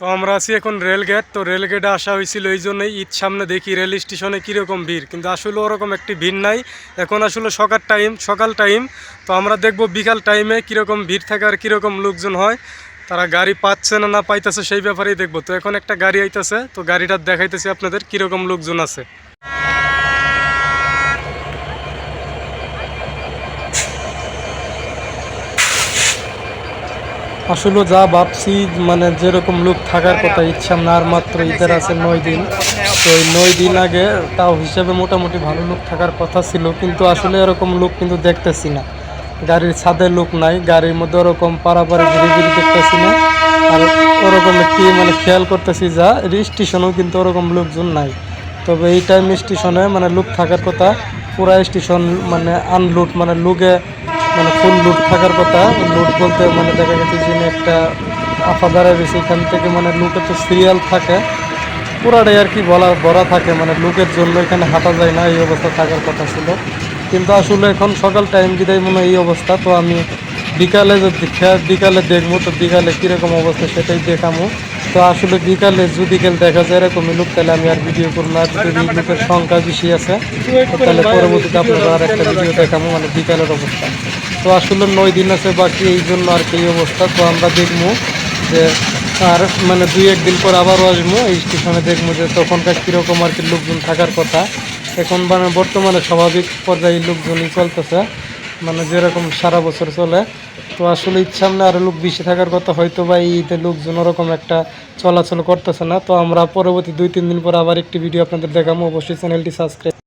তো আমরা আছি এখন রেলগেট তো রেলগেটে আসা হয়েছিল এই জন্যই ঈদ সামনে দেখি রেল স্টেশনে কীরকম ভিড়। কিন্তু আসলে ওরকম একটি ভিড় নাই। এখন আসলে সকাল টাইম সকাল টাইম। তো আমরা দেখব বিকাল টাইমে কীরকম ভিড় থাকে আর কীরকম লোকজন হয়। তারা গাড়ি পাচ্ছে না না পাইতেছে সেই ব্যাপারেই দেখব। তো এখন একটা গাড়ি আইতেছে, তো গাড়িটা দেখাইতেছি আপনাদের কীরকম লোকজন আছে। আসলে যা ভাবছি মানে যেরকম লোক থাকার কথা ইচ্ছা না আর মাত্র ঈদের আছে নয় দিন। তো এই নয় দিন আগে তাও হিসেবে মোটামুটি ভালো লোক থাকার কথা ছিল, কিন্তু আসলে এরকম লোক কিন্তু দেখতেছি না। গাড়ির ছাদে লোক নাই, গাড়ির মধ্যে ওরকম পারাপারে ঘিরে ঘিরে দেখতেছি না। আর ওরকম একটি মানে খেয়াল করতেছি যা, স্টেশনেও কিন্তু ওরকম লোকজন নাই। তবে এই টাইম স্টেশনে মানে লোক থাকার কথা, পুরা স্টেশন মানে আনলুট মানে লুকে মানে ফুল লুট থাকার কথা। লুট বলতে মানে দেখা গেছে যে একটা আফা দাঁড়ায় রয়েছে, এখান থেকে মানে লুকে তো সিরিয়াল থাকে। পুরাটাই আর কি বলা ভরা থাকে মানে লোকের জন্য এখানে হাঁটা যায় না, এই অবস্থা থাকার কথা ছিল। কিন্তু আসলে এখন সকাল টাইম বিদায় মনে এই অবস্থা, তো আমি বিকালে যদি বিকালে দেখব, তো বিকালে কীরকম অবস্থা সেটাই দেখামো। তো আসলে বিকালে যদি কেউ দেখা যায় এরকমই লোক তাহলে আমি আর ভিডিও করব না যদি লোকের সংখ্যা বেশি আছে তাহলে পরবর্তীতে আপনাদের আর একটা ভিডিও দেখামো মানে বিকালের অবস্থা। তো আসলে নয় দিন আছে বাকি, এই জন্য আর কি অবস্থা। তো আমরা দেখব যে আর মানে দুই একদিন পর আবারও আসব, এই স্টেশনে দেখব যে তখনকার কীরকম আর কি লোকজন থাকার কথা। এখন মানে বর্তমানে স্বাভাবিক পর্যায়ে লোকজনই চলতেছে মানে যেরকম সারা বছর চলে। তো আসলে ইচ্ছা সামনে আরও লোক বেশি থাকার কথা, হয়তো বা এই ঈদে লোকজন ওরকম একটা চলাচল করতেছে না। তো আমরা পরবর্তী দুই, তিন দিন পর আবার একটি ভিডিও আপনাদের দেখাবো। অবশ্যই চ্যানেলটি সাবস্ক্রাইব